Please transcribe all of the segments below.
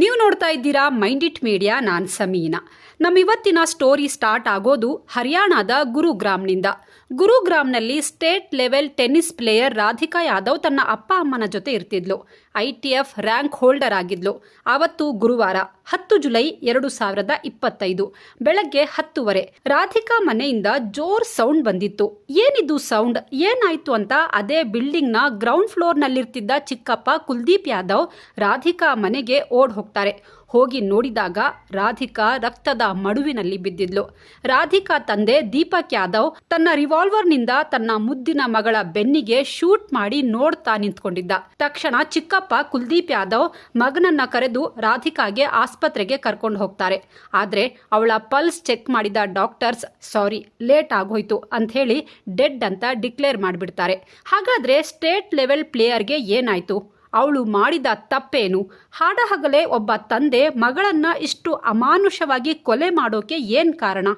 ನೀವು ನೋಡ್ತಾ ಇದ್ದೀರಾ ಮೈಂಡ್ ಇಟ್ ಮೀಡಿಯಾ, ನಾನ್ ಸಮೀನಾ. ನಮ್ಮ ಇವತ್ತಿನ ಸ್ಟೋರಿ ಸ್ಟಾರ್ಟ್ ಆಗೋದು ಹರಿಯಾಣದ ಗುರುಗ್ರಾಮ್ನಿಂದ. ಗುರುಗ್ರಾಮ್ನಲ್ಲಿ state level tennis player Radhika Yadav ತನ್ನ ಅಪ್ಪ ಅಮ್ಮನ ಜೊತೆ ಇರ್ತಿದ್ಲು. I T F rank holder ಆಗಿದ್ಲು. ಆವತ್ತು ಗುರುವಾರ, ಹತ್ತು ಜುಲೈ ಎರಡು ಸಾವಿರದ ಇಪ್ಪತ್ತೈದು, ಬೆಳಗ್ಗೆ ಹತ್ತುವರೆ, ರಾಧಿಕಾ ಮನೆಯಿಂದ ಜೋರ್ ಸೌಂಡ್ ಬಂದಿತ್ತು. ಏನಿದು ಸೌಂಡ್? ಏನಾಯ್ತು ಅಂತ ಅದೇ ಬಿಲ್ಡಿಂಗ್ನ ಗ್ರೌಂಡ್ ಫ್ಲೋರ್ನಲ್ಲಿರ್ತಿದ್ದ ಚಿಕ್ಕಪ್ಪ ಕುಲ್ದೀಪ್ ಯಾದವ್ ರಾಧಿಕಾ ಮನೆಗೆ ಓಡ್ ಹೋಗ್ತಾರೆ. ಹೋಗಿ ನೋಡಿದಾಗ ರಾಧಿಕಾ ರಕ್ತದ ಮಡುವಿನಲ್ಲಿ ಬಿದ್ದಿದ್ಲು. ರಾಧಿಕಾ ತಂದೆ ದೀಪಕ್ ಯಾದವ್ ತನ್ನ ರಿವಾಲ್ವರ್ನಿಂದ ತನ್ನ ಮುದ್ದಿನ ಮಗಳ ಬೆನ್ನಿಗೆ ಶೂಟ್ ಮಾಡಿ ನೋಡ್ತಾ ನಿಂತ್ಕೊಂಡಿದ್ದ. ತಕ್ಷಣ ಚಿಕ್ಕಪ್ಪ ಕುಲ್ದೀಪ್ ಯಾದವ್ ಮಗನನ್ನ ಕರೆದು ರಾಧಿಕಾಗೆ ಆಸ್ಪತ್ರೆಗೆ ಕರ್ಕೊಂಡು ಹೋಗ್ತಾರೆ. ಆದ್ರೆ ಅವಳ ಪಲ್ಸ್ ಚೆಕ್ ಮಾಡಿದ ಡಾಕ್ಟರ್ಸ್, ಸಾರಿ, ಲೇಟ್ ಆಗೋಯ್ತು ಅಂತ ಹೇಳಿ ಡೆಡ್ ಅಂತ ಡಿಕ್ಲೇರ್ ಮಾಡಿಬಿಡ್ತಾರೆ. ಹಾಗಾದ್ರೆ ಸ್ಟೇಟ್ ಲೆವೆಲ್ ಪ್ಲೇಯರ್ಗೆ ಏನಾಯ್ತು? ಅವಳು ಮಾಡಿದ ತಪ್ಪೇನು? ಹಾಡಹಗಲೇ ಒಬ್ಬ ತಂದೆ ಮಗಳನ್ನ ಇಷ್ಟು ಅಮಾನುಷವಾಗಿ ಕೊಲೆ ಮಾಡೋಕೆ ಏನು ಕಾರಣ?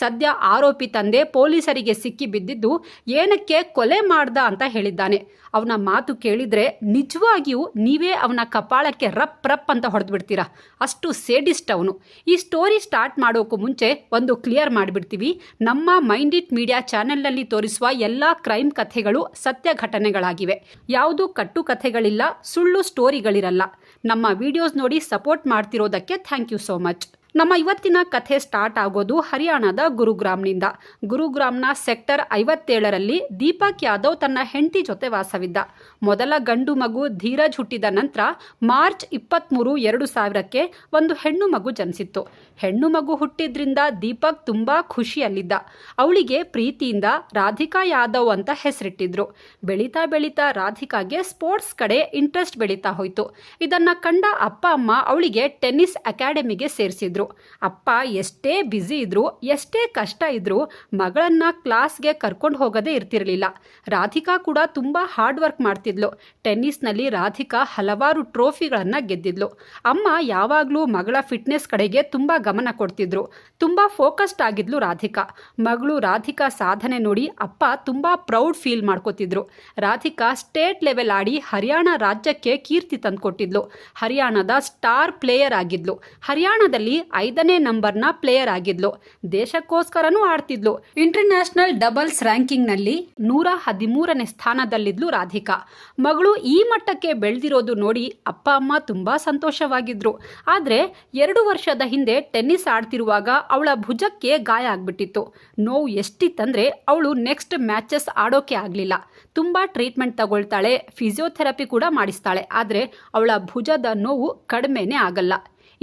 ಸದ್ಯ ಆರೋಪಿ ತಂದೆ ಪೊಲೀಸರಿಗೆ ಸಿಕ್ಕಿ ಬಿದ್ದಿದ್ದು ಏನಕ್ಕೆ ಕೊಲೆ ಮಾಡ್ದ ಅಂತ ಹೇಳಿದ್ದಾನೆ. ಅವನ ಮಾತು ಕೇಳಿದ್ರೆ ನಿಜವಾಗಿಯೂ ನೀವೇ ಅವನ ಕಪಾಳಕ್ಕೆ ರಪ್ ರಪ್ ಅಂತ ಹೊಡೆದು ಬಿಡ್ತೀರಾ ಅಷ್ಟು ಸೇಡಿಸ್ಟ್ ಅವನು. ಈ ಸ್ಟೋರಿ ಸ್ಟಾರ್ಟ್ ಮಾಡೋಕ್ಕೂ ಮುಂಚೆ ಒಂದು ಕ್ಲಿಯರ್ ಮಾಡಿಬಿಡ್ತೀವಿ. ನಮ್ಮ ಮೈಂಡ್ ಇಟ್ ಮೀಡಿಯಾ ಚಾನೆಲ್ನಲ್ಲಿ ತೋರಿಸುವ ಎಲ್ಲ ಕ್ರೈಮ್ ಕಥೆಗಳು ಸತ್ಯ ಘಟನೆಗಳಾಗಿವೆ. ಯಾವುದು ಕಟ್ಟು ಕಥೆಗಳಿಲ್ಲ ಸುಳ್ಳು ಸ್ಟೋರಿಗಳಿರಲ್ಲ. ನಮ್ಮ ವಿಡಿಯೋಸ್ ನೋಡಿ ಸಪೋರ್ಟ್ ಮಾಡ್ತಿರೋದಕ್ಕೆ ಥ್ಯಾಂಕ್ ಯು ಸೋ ಮಚ್. ನಮ್ಮ ಇವತ್ತಿನ ಕಥೆ ಸ್ಟಾರ್ಟ್ ಆಗೋದು ಹರಿಯಾಣದ ಗುರುಗ್ರಾಮ್ನಿಂದ. ಗುರುಗ್ರಾಮ್ನ ಸೆಕ್ಟರ್ ಐವತ್ತೇಳರಲ್ಲಿ ದೀಪಕ್ ಯಾದವ್ ತನ್ನ ಹೆಂಡತಿ ಜೊತೆ ವಾಸವಿದ್ದ. ಮೊದಲ ಗಂಡು ಮಗು ಧೀರಜ್ ಹುಟ್ಟಿದ ನಂತರ ಮಾರ್ಚ್ ಇಪ್ಪತ್ತ್ಮೂರು ಎರಡು ಸಾವಿರಕ್ಕೆ ಒಂದು ಹೆಣ್ಣು ಮಗು ಜನಿಸಿತ್ತು. ಹೆಣ್ಣು ಮಗು ಹುಟ್ಟಿದ್ರಿಂದ ದೀಪಕ್ ತುಂಬಾ ಖುಷಿಯಲ್ಲಿದ್ದ. ಅವಳಿಗೆ ಪ್ರೀತಿಯಿಂದ ರಾಧಿಕಾ ಯಾದವ್ ಅಂತ ಹೆಸರಿಟ್ಟಿದ್ರು. ಬೆಳೀತಾ ಬೆಳೀತಾ ರಾಧಿಕಾಗೆ ಸ್ಪೋರ್ಟ್ಸ್ ಕಡೆ ಇಂಟ್ರೆಸ್ಟ್ ಬೆಳೀತಾ ಹೋಯಿತು. ಇದನ್ನ ಕಂಡ ಅಪ್ಪ ಅಮ್ಮ ಅವಳಿಗೆ ಟೆನ್ನಿಸ್ ಅಕಾಡೆಮಿಗೆ ಸೇರಿಸಿದ್ರು. ಅಪ್ಪ ಎಷ್ಟೇ ಬ್ಯುಸಿ ಇದ್ರು, ಎಷ್ಟೇ ಕಷ್ಟ ಇದ್ರು ಮಗಳನ್ನ ಕ್ಲಾಸ್ಗೆ ಕರ್ಕೊಂಡು ಹೋಗೋದೇ ಇರ್ತಿರಲಿಲ್ಲ. ರಾಧಿಕಾ ಕೂಡ ತುಂಬ ಹಾರ್ಡ್ ವರ್ಕ್ ಮಾಡ್ತಿದ್ಲು. ಟೆನ್ನಿಸ್ನಲ್ಲಿ ರಾಧಿಕಾ ಹಲವಾರು ಟ್ರೋಫಿಗಳನ್ನು ಗೆದ್ದಿದ್ಲು. ಅಮ್ಮ ಯಾವಾಗಲೂ ಮಗಳ ಫಿಟ್ನೆಸ್ ಕಡೆಗೆ ತುಂಬ ಗಮನ ಕೊಡ್ತಿದ್ರು. ತುಂಬ ಫೋಕಸ್ಡ್ ಆಗಿದ್ಲು ರಾಧಿಕಾ. ಮಗಳು ರಾಧಿಕಾ ಸಾಧನೆ ನೋಡಿ ಅಪ್ಪ ತುಂಬ ಪ್ರೌಡ್ ಫೀಲ್ ಮಾಡ್ಕೋತಿದ್ರು. ರಾಧಿಕಾ ಸ್ಟೇಟ್ ಲೆವೆಲ್ ಆಡಿ ಹರಿಯಾಣ ರಾಜ್ಯಕ್ಕೆ ಕೀರ್ತಿ ತಂದುಕೊಟ್ಟಿದ್ಲು. ಹರಿಯಾಣದ ಸ್ಟಾರ್ ಪ್ಲೇಯರ್ ಆಗಿದ್ಲು. ಹರಿಯಾಣದಲ್ಲಿ ಐದನೇ ನಂಬರ್ನ ಪ್ಲೇಯರ್ ಆಗಿದ್ಲು. ದೇಶಕ್ಕೋಸ್ಕರನೂ ಆಡ್ತಿದ್ಲು. ಇಂಟರ್ನ್ಯಾಷನಲ್ ಡಬಲ್ಸ್ ರ್ಯಾಂಕಿಂಗ್ನಲ್ಲಿ ನೂರ ಹದಿಮೂರನೇ ಸ್ಥಾನದಲ್ಲಿದ್ಲು ರಾಧಿಕಾ. ಮಗಳು ಈ ಮಟ್ಟಕ್ಕೆ ಬೆಳೆದಿರೋದು ನೋಡಿ ಅಪ್ಪ, ಅಮ್ಮ ತುಂಬಾ ಸಂತೋಷವಾಗಿದ್ರು. ಆದರೆ ಎರಡು ವರ್ಷದ ಹಿಂದೆ ಟೆನ್ನಿಸ್ ಆಡ್ತಿರುವಾಗ ಅವಳ ಭುಜಕ್ಕೆ ಗಾಯ ಆಗ್ಬಿಟ್ಟಿತ್ತು. ನೋವು ಎಷ್ಟಿತ್ತಂದ್ರೆ ಅವಳು ನೆಕ್ಸ್ಟ್ ಮ್ಯಾಚಸ್ ಆಡೋಕೆ ಆಗಲಿಲ್ಲ. ತುಂಬ ಟ್ರೀಟ್ಮೆಂಟ್ ತಗೊಳ್ತಾಳೆ, ಫಿಸಿಯೋಥೆರಪಿ ಕೂಡ ಮಾಡಿಸ್ತಾಳೆ. ಆದರೆ ಅವಳ ಭುಜದ ನೋವು ಕಡಿಮೆನೇ ಆಗಲ್ಲ.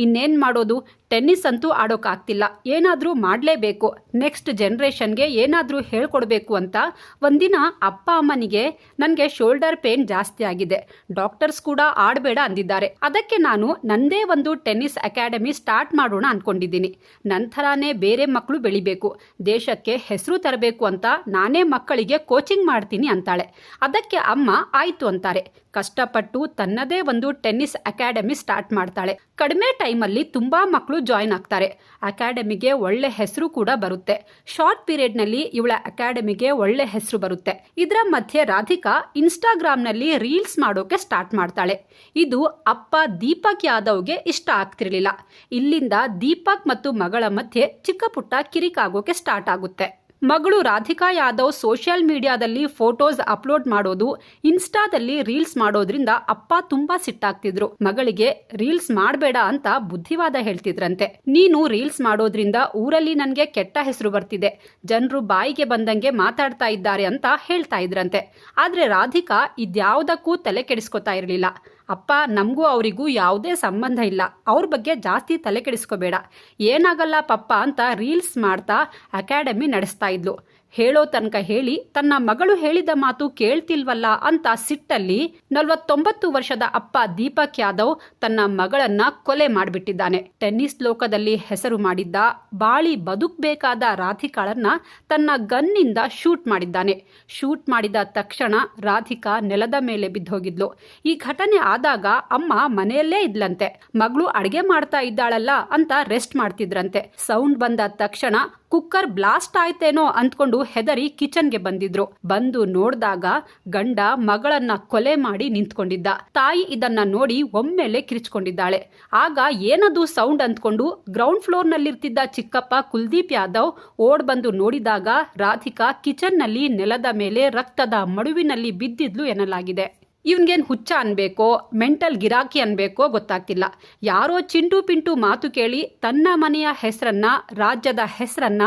ಇನ್ನೇನು ಮಾಡೋದು? ಟೆನ್ನಿಸ್ ಅಂತೂ ಆಡೋಕ್ಕಾಗ್ತಿಲ್ಲ ಏನಾದರೂ ಮಾಡಲೇಬೇಕು. ನೆಕ್ಸ್ಟ್ ಜನ್ರೇಷನ್ಗೆ ಏನಾದರೂ ಹೇಳ್ಕೊಡ್ಬೇಕು ಅಂತ ಒಂದಿನ ಅಪ್ಪ ಅಮ್ಮನಿಗೆ ನನಗೆ ಶೋಲ್ಡರ್ ಪೇನ್ ಜಾಸ್ತಿ ಆಗಿದೆ. ಡಾಕ್ಟರ್ಸ್ ಕೂಡ ಆಡಬೇಡ ಅಂದಿದ್ದಾರೆ. ಅದಕ್ಕೆ ನಾನು ನಂದೇ ಒಂದು ಟೆನ್ನಿಸ್ ಅಕಾಡೆಮಿ ಸ್ಟಾರ್ಟ್ ಮಾಡೋಣ ಅಂದ್ಕೊಂಡಿದ್ದೀನಿ ನಂತರನೇ ಬೇರೆ ಮಕ್ಕಳು ಬೆಳಿಬೇಕು. ದೇಶಕ್ಕೆ ಹೆಸರು ತರಬೇಕು ಅಂತ ನಾನೇ ಮಕ್ಕಳಿಗೆ ಕೋಚಿಂಗ್ ಮಾಡ್ತೀನಿ ಅಂತಾಳೆ. ಅದಕ್ಕೆ ಅಮ್ಮ ಆಯಿತು ಅಂತಾರೆ. ಕಷ್ಟಪಟ್ಟು ತನ್ನದೇ ಒಂದು ಟೆನ್ನಿಸ್ ಅಕಾಡೆಮಿ ಸ್ಟಾರ್ಟ್ ಮಾಡ್ತಾಳೆ. ಕಡಿಮೆ ಟೈಮಲ್ಲಿ ತುಂಬ ಮಕ್ಕಳು ಜಾಯ್ನ್ ಆಗ್ತಾರೆ. ಅಕಾಡೆಮಿಗೆ ಒಳ್ಳೆ ಹೆಸರು ಕೂಡ ಬರುತ್ತೆ. ಶಾರ್ಟ್ ಪೀರಿಯಡ್ನಲ್ಲಿ ಇವಳ ಅಕಾಡೆಮಿಗೆ ಒಳ್ಳೆ ಹೆಸರು ಬರುತ್ತೆ. ಇದರ ಮಧ್ಯೆ ರಾಧಿಕಾ ಇನ್ಸ್ಟಾಗ್ರಾಮ್ನಲ್ಲಿ ರೀಲ್ಸ್ ಮಾಡೋಕೆ ಸ್ಟಾರ್ಟ್ ಮಾಡ್ತಾಳೆ. ಇದು ಅಪ್ಪ ದೀಪಕ್ ಯಾದವ್ಗೆ ಇಷ್ಟ ಆಗ್ತಿರ್ಲಿಲ್ಲ. ಇಲ್ಲಿಂದ ದೀಪಕ್ ಮತ್ತು ಮಗಳ ಮಧ್ಯೆ ಚಿಕ್ಕ ಪುಟ್ಟ ಕಿರಿಕಾಗೋಕೆ ಸ್ಟಾರ್ಟ್ ಆಗುತ್ತೆ. ಮಗಳು ರಾಧಿಕಾ ಯಾದವ್ ಸೋಷಿಯಲ್ ಮೀಡಿಯಾದಲ್ಲಿ ಫೋಟೋಸ್ ಅಪ್ಲೋಡ್ ಮಾಡೋದು, ಇನ್ಸ್ಟಾದಲ್ಲಿ ರೀಲ್ಸ್ ಮಾಡೋದ್ರಿಂದ ಅಪ್ಪ ತುಂಬಾ ಸಿಟ್ಟಾಗ್ತಿದ್ರು. ಮಗಳಿಗೆ ರೀಲ್ಸ್ ಮಾಡಬೇಡ ಅಂತ ಬುದ್ಧಿವಾದ ಹೇಳ್ತಿದ್ರಂತೆ. ನೀನು ರೀಲ್ಸ್ ಮಾಡೋದ್ರಿಂದ ಊರಲ್ಲಿ ನನಗೆ ಕೆಟ್ಟ ಹೆಸರು ಬರ್ತಿದೆ. ಜನರು ಬಾಯಿಗೆ ಬಂದಂಗೆ ಮಾತಾಡ್ತಾ ಇದ್ದಾರೆ ಅಂತ ಹೇಳ್ತಾ ಇದ್ರಂತೆ. ಆದ್ರೆ ರಾಧಿಕಾ ಇದ್ಯಾವುದಕ್ಕೂ ತಲೆ ಕೆಡಿಸ್ಕೊತಾ ಇರಲಿಲ್ಲ. ಅಪ್ಪ, ನಮಗೂ ಅವರಿಗೂ ಯಾವುದೇ ಸಂಬಂಧ ಇಲ್ಲ. ಅವ್ರ ಬಗ್ಗೆ ಜಾಸ್ತಿ ತಲೆ ಕೆಡಿಸ್ಕೋಬೇಡ ಏನಾಗಲ್ಲ ಪಪ್ಪ ಅಂತ ರೀಲ್ಸ್ ಮಾಡ್ತಾ ಅಕಾಡೆಮಿ ನಡೆಸ್ತಾ ಇದ್ಲು. ಹೇಳೋ ತನಕ ಹೇಳಿ, ತನ್ನ ಮಗಳು ಹೇಳಿದ ಮಾತು ಕೇಳ್ತಿಲ್ವಲ್ಲ ಅಂತ ಸಿಟ್ಟಲ್ಲಿ ನಲವತ್ತೊಂಬತ್ತು ವರ್ಷದ ಅಪ್ಪ ದೀಪಕ್ ಯಾದವ್ ತನ್ನ ಮಗಳನ್ನ ಕೊಲೆ ಮಾಡಿಬಿಟ್ಟಿದ್ದಾನೆ. ಟೆನ್ನಿಸ್ ಲೋಕದಲ್ಲಿ ಹೆಸರು ಮಾಡಿದ್ದ ಬಾಳಿ ಬದುಕಬೇಕಾದ ರಾಧಿಕಾಳನ್ನ ತನ್ನ ಗನ್ನಿಂದ ಶೂಟ್ ಮಾಡಿದ್ದಾನೆ. ಶೂಟ್ ಮಾಡಿದ ತಕ್ಷಣ ರಾಧಿಕಾ ನೆಲದ ಮೇಲೆ ಬಿದ್ದೋಗಿದ್ಲು. ಈ ಘಟನೆ ಆದಾಗ ಅಮ್ಮ ಮನೆಯಲ್ಲೇ ಇದ್ಲಂತೆ. ಮಗಳು ಅಡಿಗೆ ಮಾಡ್ತಾ ಇದ್ದಾಳಲ್ಲ ಅಂತ ರೆಸ್ಟ್ ಮಾಡ್ತಿದ್ರಂತೆ. ಸೌಂಡ್ ಬಂದ ತಕ್ಷಣ ಕುಕ್ಕರ್ ಬ್ಲಾಸ್ಟ್ ಆಯ್ತೇನೋ ಅಂದ್ಕೊಂಡು ಹೆದರಿ ಕಿಚನ್ಗೆ ಬಂದಿದ್ರು. ಬಂದು ನೋಡಿದಾಗ ಗಂಡ ಮಗಳನ್ನ ಕೊಲೆ ಮಾಡಿ ನಿಂತ್ಕೊಂಡಿದ್ದ. ತಾಯಿ ಇದನ್ನ ನೋಡಿ ಒಮ್ಮೆಲೆ ಕಿರಿಚ್ಕೊಂಡಿದ್ದಾಳೆ. ಆಗ ಏನದು ಸೌಂಡ್ ಅಂದ್ಕೊಂಡು ಗ್ರೌಂಡ್ ಫ್ಲೋರ್ ನಲ್ಲಿರ್ತಿದ್ದ ಚಿಕ್ಕಪ್ಪ ಕುಲ್ದೀಪ್ ಯಾದವ್ ಓಡ್ ಬಂದು ನೋಡಿದಾಗ ರಾಧಿಕಾ ಕಿಚನ್ನಲ್ಲಿ ನೆಲದ ಮೇಲೆ ರಕ್ತದ ಮಡುವಿನಲ್ಲಿ ಬಿದ್ದಿದ್ಲು ಎನ್ನಲಾಗಿದೆ. ಇವನ್ಗೇನು ಹುಚ್ಚ ಅನ್ಬೇಕೋ, ಮೆಂಟಲ್ ಗಿರಾಕಿ ಅನ್ಬೇಕೋ ಗೊತ್ತಾಗ್ತಿಲ್ಲ. ಯಾರೋ ಚಿಂಟು ಪಿಂಟು ಮಾತು ಕೇಳಿ ತನ್ನ ಮನೆಯ ಹೆಸರನ್ನ, ರಾಜ್ಯದ ಹೆಸರನ್ನ,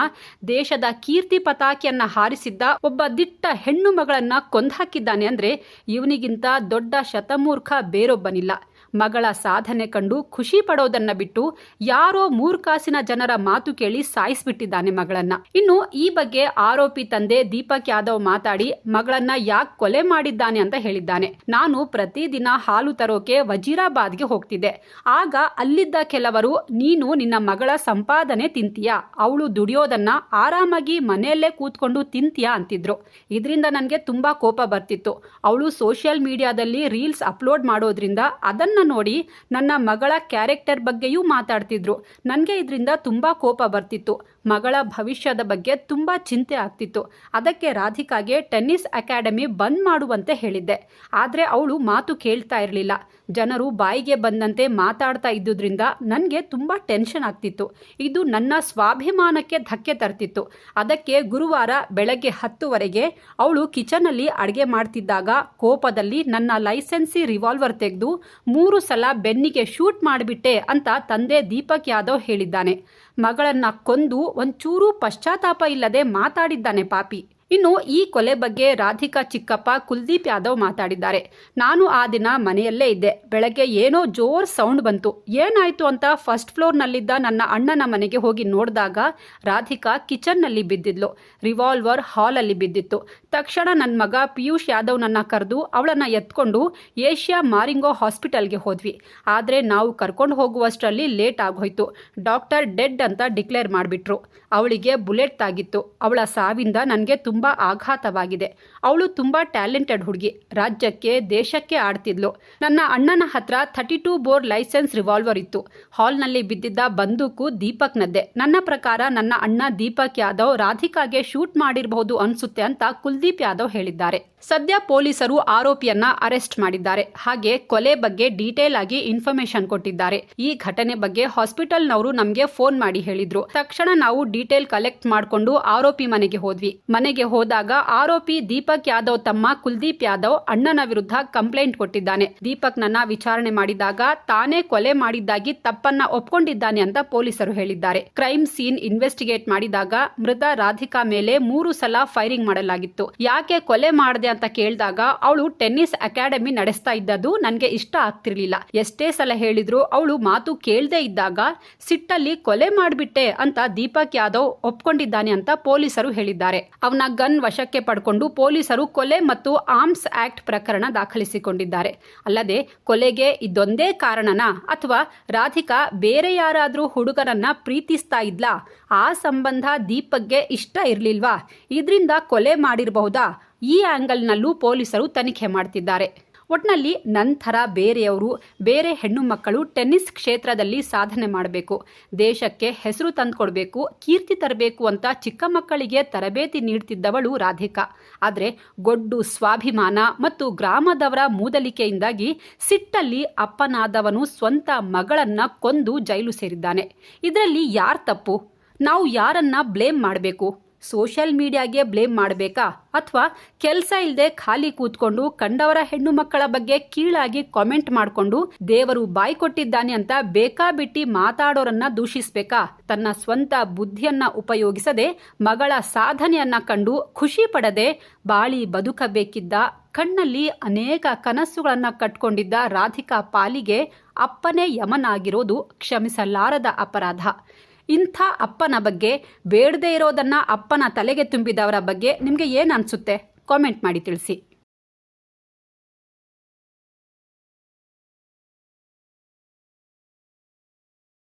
ದೇಶದ ಕೀರ್ತಿ ಪತಾಕಿಯನ್ನ ಹಾರಿಸಿದ್ದ ಒಬ್ಬ ದಿಟ್ಟ ಹೆಣ್ಣು ಮಗಳನ್ನ ಕೊಂದ್ಹಾಕಿದ್ದಾನೆ ಅಂದ್ರೆ ಇವನಿಗಿಂತ ದೊಡ್ಡ ಶತಮೂರ್ಖ ಬೇರೊಬ್ಬನಿಲ್ಲ. ಮಗಳ ಸಾಧನೆ ಕಂಡು ಖುಷಿ ಪಡೋದನ್ನ ಬಿಟ್ಟು ಯಾರೋ ಮೂರ್ಕಾಸಿನ ಜನರ ಮಾತು ಕೇಳಿ ಸಾಯಿಸ್ಬಿಟ್ಟಿದ್ದಾನೆ ಮಗಳನ್ನ. ಇನ್ನು ಈ ಬಗ್ಗೆ ಆರೋಪಿ ತಂದೆ ದೀಪಕ್ ಯಾದವ್ ಮಾತಾಡಿ ಮಗಳನ್ನ ಯಾಕೆ ಕೊಲೆ ಮಾಡಿದ್ದಾನೆ ಅಂತ ಹೇಳಿದ್ದಾನೆ. ನಾನು ಪ್ರತಿದಿನ ಹಾಲು ತರೋಕೆ ವಜೀರಾಬಾದ್ಗೆ ಹೋಗ್ತಿದ್ದೆ. ಆಗ ಅಲ್ಲಿದ್ದ ಕೆಲವರು, ನೀನು ನಿನ್ನ ಮಗಳ ಸಂಪಾದನೆ ತಿಂತೀಯಾ? ಅವಳು ದುಡಿಯೋದನ್ನ ಆರಾಮಾಗಿ ಮನೆಯಲ್ಲೇ ಕೂತ್ಕೊಂಡು ತಿಂತೀಯ? ಅಂತಿದ್ರು. ಇದರಿಂದ ನನಗೆ ತುಂಬಾ ಕೋಪ ಬರ್ತಿತ್ತು. ಅವಳು ಸೋಷಿಯಲ್ ಮೀಡಿಯಾದಲ್ಲಿ ರೀಲ್ಸ್ ಅಪ್ಲೋಡ್ ಮಾಡೋದ್ರಿಂದ ಅದನ್ನ ನೋಡಿ ನನ್ನ ಮಗಳ ಕ್ಯಾರೆಕ್ಟರ್ ಬಗ್ಗೆಯೂ ಮಾತಾಡ್ತಿದ್ರು. ನನಗೆ ಇದರಿಂದ ತುಂಬ ಕೋಪ ಬರ್ತಿತ್ತು. ಮಗಳ ಭವಿಷ್ಯದ ಬಗ್ಗೆ ತುಂಬ ಚಿಂತೆ ಆಗ್ತಿತ್ತು. ಅದಕ್ಕೆ ರಾಧಿಕಾಗೆ ಟೆನ್ನಿಸ್ ಅಕಾಡೆಮಿ ಬಂದ್ ಮಾಡುವಂತೆ ಹೇಳಿದ್ದೆ. ಆದರೆ ಅವಳು ಮಾತು ಕೇಳ್ತಾ ಇರಲಿಲ್ಲ. ಜನರು ಬಾಯಿಗೆ ಬಂದಂತೆ ಮಾತಾಡ್ತಾ ಇದ್ದುದರಿಂದ ನನಗೆ ತುಂಬ ಟೆನ್ಷನ್ ಆಗ್ತಿತ್ತು. ಇದು ನನ್ನ ಸ್ವಾಭಿಮಾನಕ್ಕೆ ಧಕ್ಕೆ ತರ್ತಿತ್ತು. ಅದಕ್ಕೆ ಗುರುವಾರ ಬೆಳಗ್ಗೆ ಹತ್ತುವರೆಗೆ ಅವಳು ಕಿಚನಲ್ಲಿ ಅಡುಗೆ ಮಾಡ್ತಿದ್ದಾಗ ಕೋಪದಲ್ಲಿ ನನ್ನ ಲೈಸೆನ್ಸಿ ರಿವಾಲ್ವರ್ ತೆಗೆದು ಮೂರು ಸಲ ಬೆನ್ನಿಗೆ ಶೂಟ್ ಮಾಡಿಬಿಟ್ಟೆ ಅಂತ ತಂದೆ ದೀಪಕ್ ಯಾದವ್ ಹೇಳಿದ್ದಾನೆ. ಮಗಳನ್ನ ಕೊಂದು ಒಂಚೂರೂ ಪಶ್ಚಾತ್ತಾಪ ಇಲ್ಲದೆ ಮಾತಾಡಿದ್ದಾನೆ ಪಾಪಿ. ಇನ್ನು ಈ ಕೊಲೆ ಬಗ್ಗೆ ರಾಧಿಕಾ ಚಿಕ್ಕಪ್ಪ ಕುಲ್ದೀಪ್ ಯಾದವ್ ಮಾತಾಡಿದ್ದಾರೆ. ನಾನು ಆ ದಿನ ಮನೆಯಲ್ಲೇ ಇದ್ದೆ. ಬೆಳಗ್ಗೆ ಏನೋ ಜೋರ್ ಸೌಂಡ್ ಬಂತು. ಏನಾಯ್ತು ಅಂತ ಫಸ್ಟ್ ಫ್ಲೋರ್ನಲ್ಲಿದ್ದ ನನ್ನ ಅಣ್ಣನ ಮನೆಗೆ ಹೋಗಿ ನೋಡಿದಾಗ ರಾಧಿಕಾ ಕಿಚನ್ನಲ್ಲಿ ಬಿದ್ದಿದ್ಲು. ರಿವಾಲ್ವರ್ ಹಾಲಲ್ಲಿ ಬಿದ್ದಿತ್ತು. ತಕ್ಷಣ ನನ್ನ ಮಗ ಪಿಯೂಷ್ ಯಾದವ್ನನ್ನ ಕರೆದು ಅವಳನ್ನ ಎತ್ಕೊಂಡು ಏಷ್ಯಾ ಮಾರಿಂಗೋ ಹಾಸ್ಪಿಟಲ್ಗೆ ಹೋದ್ವಿ. ಆದರೆ ನಾವು ಕರ್ಕೊಂಡು ಹೋಗುವಷ್ಟರಲ್ಲಿ ಲೇಟ್ ಆಗೋಯ್ತು. ಡಾಕ್ಟರ್ ಡೆಡ್ ಅಂತ ಡಿಕ್ಲೇರ್ ಮಾಡಿಬಿಟ್ರು. ಅವಳಿಗೆ ಬುಲೆಟ್ ತಾಗಿತ್ತು. ಅವಳ ಸಾವಿಂದ ನನಗೆ ತುಂಬ ಆಘಾತವಾಗಿದೆ. ಅವಳು ತುಂಬ ಟ್ಯಾಲೆಂಟೆಡ್ ಹುಡುಗಿ. ರಾಜ್ಯಕ್ಕೆ, ದೇಶಕ್ಕೆ ಆಡ್ತಿದ್ಲು. ನನ್ನ ಅಣ್ಣನ ಹತ್ರ thirty two bore license revolver ಇತ್ತು. ಹಾಲ್ನಲ್ಲಿ ಬಿದ್ದಿದ್ದ ಬಂದೂಕು ದೀಪಕ್ನದ್ದೆ. ನನ್ನ ಪ್ರಕಾರ ನನ್ನ ಅಣ್ಣ ದೀಪಕ್ ಯಾದವ್ ರಾಧಿಕಾಗೆ ಶೂಟ್ ಮಾಡಿರಬಹುದು ಅನ್ಸುತ್ತೆ ಅಂತ ಕುಲ್ದೀಪ್ ಯಾದವ್ ಹೇಳಿದ್ದಾರೆ. ಸದ್ಯ ಪೊಲೀಸರು ಆರೋಪಿಯನ್ನ ಅರೆಸ್ಟ್ ಮಾಡಿದ್ದಾರೆ. ಹಾಗೆ ಕೊಲೆ ಬಗ್ಗೆ ಡೀಟೇಲ್ ಆಗಿ ಇನ್ಫಾರ್ಮೇಶನ್ ಕೊಟ್ಟಿದ್ದಾರೆ. ಈ ಘಟನೆ ಬಗ್ಗೆ ಹಾಸ್ಪಿಟಲ್ನವರು ನಮಗೆ ಫೋನ್ ಮಾಡಿ ಹೇಳಿದ್ರು. ತಕ್ಷಣ ನಾವು ಡೀಟೇಲ್ ಕಲೆಕ್ಟ್ ಮಾಡಿಕೊಂಡು ಆರೋಪಿ ಮನೆಗೆ ಹೋದ್ವಿ. ಮನೆಗೆ ಹೋದಾಗ ಆರೋಪಿ ದೀಪಕ್ ಯಾದವ್ ತಮ್ಮ ಕುಲ್ದೀಪ್ ಯಾದವ್ ಅಣ್ಣನ ವಿರುದ್ಧ ಕಂಪ್ಲೇಂಟ್ ಕೊಟ್ಟಿದ್ದಾನೆ. ದೀಪಕ್ ನನ್ನ ವಿಚಾರಣೆ ಮಾಡಿದಾಗ ತಾನೇ ಕೊಲೆ ಮಾಡಿದ್ದಾಗಿ ತಪ್ಪನ್ನ ಒಪ್ಕೊಂಡಿದ್ದಾನೆ ಅಂತ ಪೊಲೀಸರು ಹೇಳಿದ್ದಾರೆ. ಕ್ರೈಮ್ ಸೀನ್ ಇನ್ವೆಸ್ಟಿಗೇಟ್ ಮಾಡಿದಾಗ ಮೃತ ರಾಧಿಕಾ ಮೇಲೆ ಮೂರು ಸಲ ಫೈರಿಂಗ್ ಮಾಡಲಾಗಿತ್ತು. ಯಾಕೆ ಕೊಲೆ ಮಾಡಿದೆ ಅಂತ ಕೇಳಿದಾಗ ಅವಳು ಟೆನ್ನಿಸ್ ಅಕಾಡೆಮಿ ನಡೆಸ್ತಾ ಇದ್ದದ್ದು ನನಗೆ ಇಷ್ಟ ಆಗ್ತಿರ್ಲಿಲ್ಲ. ಎಷ್ಟೇ ಸಲ ಹೇಳಿದ್ರು ಅವಳು ಮಾತು ಕೇಳದೆ ಇದ್ದಾಗ ಸಿಟ್ಟಲ್ಲಿ ಕೊಲೆ ಮಾಡಿಬಿಟ್ಟೆ ಅಂತ ದೀಪಕ್ ಯಾದವ್ ಒಪ್ಕೊಂಡಿದ್ದಾನೆ ಅಂತ ಪೊಲೀಸರು ಹೇಳಿದ್ದಾರೆ. ಅವನ ಗನ್ ವಶಕ್ಕೆ ಪಡ್ಕೊಂಡು ಪೊಲೀಸರು ಕೊಲೆ ಮತ್ತು ಆರ್ಮ್ಸ್ ಆಕ್ಟ್ ಪ್ರಕರಣ ದಾಖಲಿಸಿಕೊಂಡಿದ್ದಾರೆ. ಅಲ್ಲದೆ ಕೊಲೆಗೆ ಇದೊಂದೇ ಕಾರಣನಾ ಅಥವಾ ರಾಧಿಕಾ ಬೇರೆ ಯಾರಾದರೂ ಹುಡುಗರನ್ನ ಪ್ರೀತಿಸ್ತಾ ಇದ್ಲಾ? ಆ ಸಂಬಂಧ ದೀಪಕ್ಗೆ ಇಷ್ಟ ಇರಲಿಲ್ವಾ? ಇದರಿಂದ ಕೊಲೆ ಮಾಡಿರಬಹುದಾ? ಈ ಆಂಗಲ್ನಲ್ಲೂ ಪೊಲೀಸರು ತನಿಖೆ ಮಾಡ್ತಿದ್ದಾರೆ. ಒಟ್ನಲ್ಲಿ ನಂತರ ಬೇರೆಯವರು, ಬೇರೆ ಹೆಣ್ಣು ಮಕ್ಕಳು ಟೆನ್ನಿಸ್ ಕ್ಷೇತ್ರದಲ್ಲಿ ಸಾಧನೆ ಮಾಡಬೇಕು. ದೇಶಕ್ಕೆ ಹೆಸರು ತಂದುಕೊಡ್ಬೇಕು, ಕೀರ್ತಿ ತರಬೇಕು ಅಂತ ಚಿಕ್ಕ ಮಕ್ಕಳಿಗೆ ತರಬೇತಿ ನೀಡ್ತಿದ್ದವಳು ರಾಧಿಕಾ. ಆದರೆ ಗೊಡ್ಡು, ಸ್ವಾಭಿಮಾನ ಮತ್ತು ಗ್ರಾಮದವರ ಮೂದಲಿಕೆಯಿಂದಾಗಿ ಸಿಟ್ಟಲ್ಲಿ ಅಪ್ಪನಾದವನು ಸ್ವಂತ ಮಗಳನ್ನ ಕೊಂದು ಜೈಲು ಸೇರಿದ್ದಾನೆ. ಇದರಲ್ಲಿ ಯಾರು ತಪ್ಪು? ನಾವು ಯಾರನ್ನ ಬ್ಲೇಮ್ ಮಾಡಬೇಕು? ಸೋಷಿಯಲ್ ಮೀಡಿಯಾಗೆ ಬ್ಲೇಮ್ ಮಾಡಬೇಕಾ? ಅಥವಾ ಕೆಲಸ ಇಲ್ಲದೆ ಖಾಲಿ ಕೂತ್ಕೊಂಡು ಕಂಡವರ ಹೆಣ್ಣು ಮಕ್ಕಳ ಬಗ್ಗೆ ಕೀಳಾಗಿ ಕಾಮೆಂಟ್ ಮಾಡಿಕೊಂಡು ದೇವರು ಬಾಯಿ ಕೊಟ್ಟಿದ್ದಾನೆ ಅಂತ ಬೇಕಾಬಿಟ್ಟಿ ಮಾತಾಡೋರನ್ನ ದೂಷಿಸಬೇಕಾ? ತನ್ನ ಸ್ವಂತ ಬುದ್ಧಿಯನ್ನ ಉಪಯೋಗಿಸದೆ ಮಗಳ ಸಾಧನೆಯನ್ನ ಕಂಡು ಖುಷಿ ಪಡದೆ ಬಾಳಿ ಬದುಕಬೇಕಿದ್ದ ಕಣ್ಣಲ್ಲಿ ಅನೇಕ ಕನಸುಗಳನ್ನ ಕಟ್ಕೊಂಡಿದ್ದ ರಾಧಿಕಾ ಪಾಲಿಗೆ ಅಪ್ಪನೇ ಯಮನಾಗಿರೋದು ಕ್ಷಮಿಸಲಾರದ ಅಪರಾಧ. ಇಂಥ ಅಪ್ಪನ ಬಗ್ಗೆ, ಬೇಡದೇ ಇರೋದನ್ನ ಅಪ್ಪನ ತಲೆಗೆ ತುಂಬಿದವರ ಬಗ್ಗೆ ನಿಮಗೆ ಏನು ಅನಿಸುತ್ತೆ? ಕಾಮೆಂಟ್ ಮಾಡಿ ತಿಳಿಸಿ.